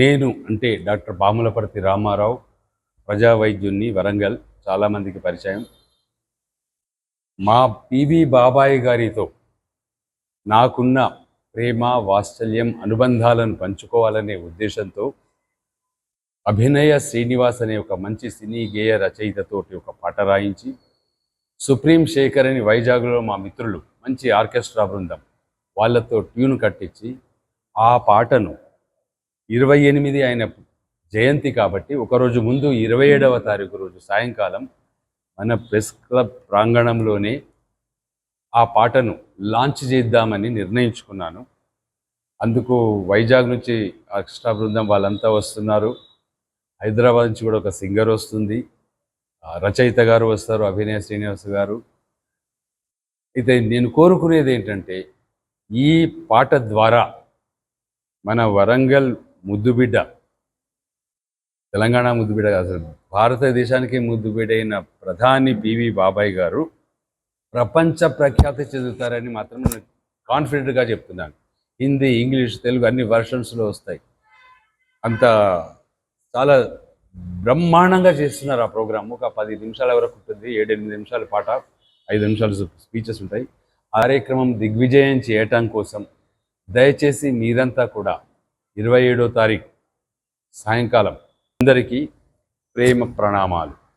నేను అంటే డాక్టర్ పాములపర్తి రామారావు ప్రజా వైద్యున్ని వరంగల్ చాలామందికి పరిచయం. మా పివి బాబాయ్ గారితో నాకున్న ప్రేమ వాత్సల్యం అనుబంధాలను పంచుకోవాలనే ఉద్దేశంతో అభినయ శ్రీనివాస్ అనే ఒక మంచి సినీ గేయ రచయితతోటి ఒక పాట రాయించి సుప్రీం శేఖర్ అని వైజాగ్లో మా మిత్రులు మంచి ఆర్కెస్ట్రా బృందం వాళ్ళతో ట్యూన్ కట్టించి ఆ పాటను ఇరవై ఎనిమిది ఆయన జయంతి కాబట్టి ఒకరోజు ముందు ఇరవై ఏడవ తారీఖు రోజు సాయంకాలం మన ప్రెస్ క్లబ్ ప్రాంగణంలోనే ఆ పాటను లాంచ్ చేద్దామని నిర్ణయించుకున్నాను. అందుకు వైజాగ్ నుంచి ఆర్కెస్ట్రా బృందం వాళ్ళంతా వస్తున్నారు. హైదరాబాద్ నుంచి కూడా ఒక సింగర్ వస్తుంది. రచయిత గారు వస్తారు అభినయ శ్రీనివాస్ గారు. అయితే నేను కోరుకునేది ఏంటంటే ఈ పాట ద్వారా మన వరంగల్ ముద్దుబిడ్డ. తెలంగాణ ముద్దుబిడ్డ అసలు భారతదేశానికి ముద్దుబిడ్డ అయిన ప్రధాని పివి బాబాయ్ గారు ప్రపంచ ప్రఖ్యాతి చెందుతారని మాత్రం నేను కాన్ఫిడెంట్గా చెప్తున్నాను. హిందీ ఇంగ్లీష్ తెలుగు అన్ని వర్షన్స్లో వస్తాయి. అంత చాలా బ్రహ్మాండంగా చేస్తున్నారు ఆ ప్రోగ్రామ్. ఒక పది నిమిషాల వరకు ఉంటుంది. ఏడెనిమిది నిమిషాల పాట ఐదు నిమిషాలు స్పీచెస్ ఉంటాయి. కార్యక్రమం దిగ్విజయం చేయటం కోసం దయచేసి మీరంతా కూడా ఇరవై ఏడో తారీఖు సాయంకాలం. అందరికీ ప్రేమ ప్రణామాలు.